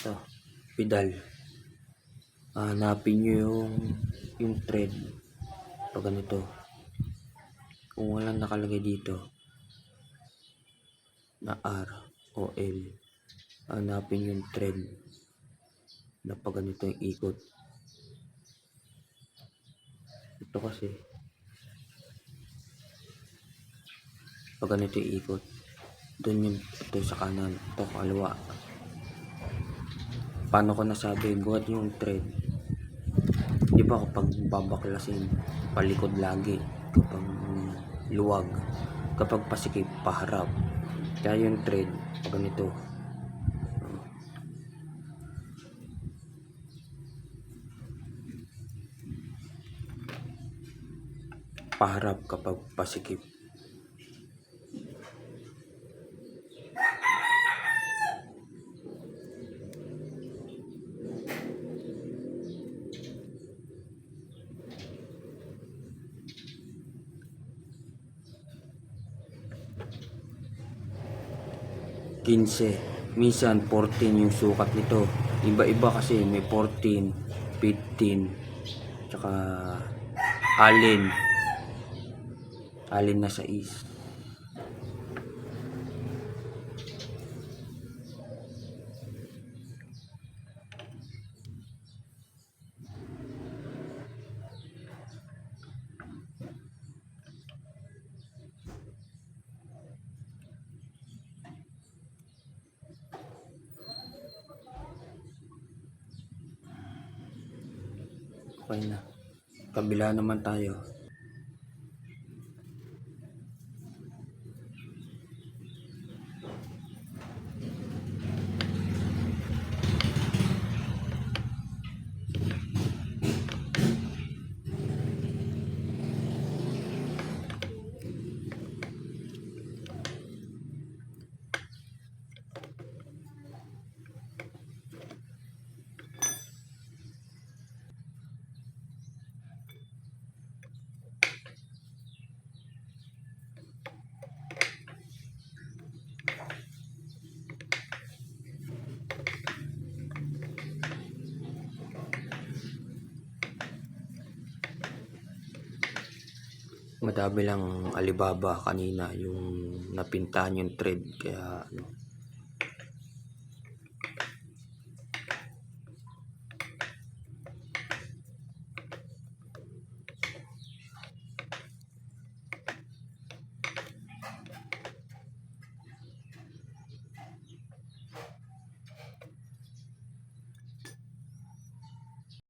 ito pedal. Hanapin nyo yung yung thread pag ganito. Kung walang nakalagay dito na R o L hanapin yung thread na pag ganito yung ikot. Ito kasi pag ganito yung ikot doon yung ito sa kanan ito kaliwa paano ko nasabi buhat yung thread. Di ba kapag babaklasin palikod lagi kapag luwag kapag pasikip paharap. Kaya yung thread ganito. Paharap kapag pasikip Quince. Minsan 14 yung sukat nito. Iba-iba kasi may 14, 15, tsaka alin. Alin na sa is. Okay na. Kabila naman tayo. Madami lang Alibaba kanina yung napintahan yung thread kaya ano,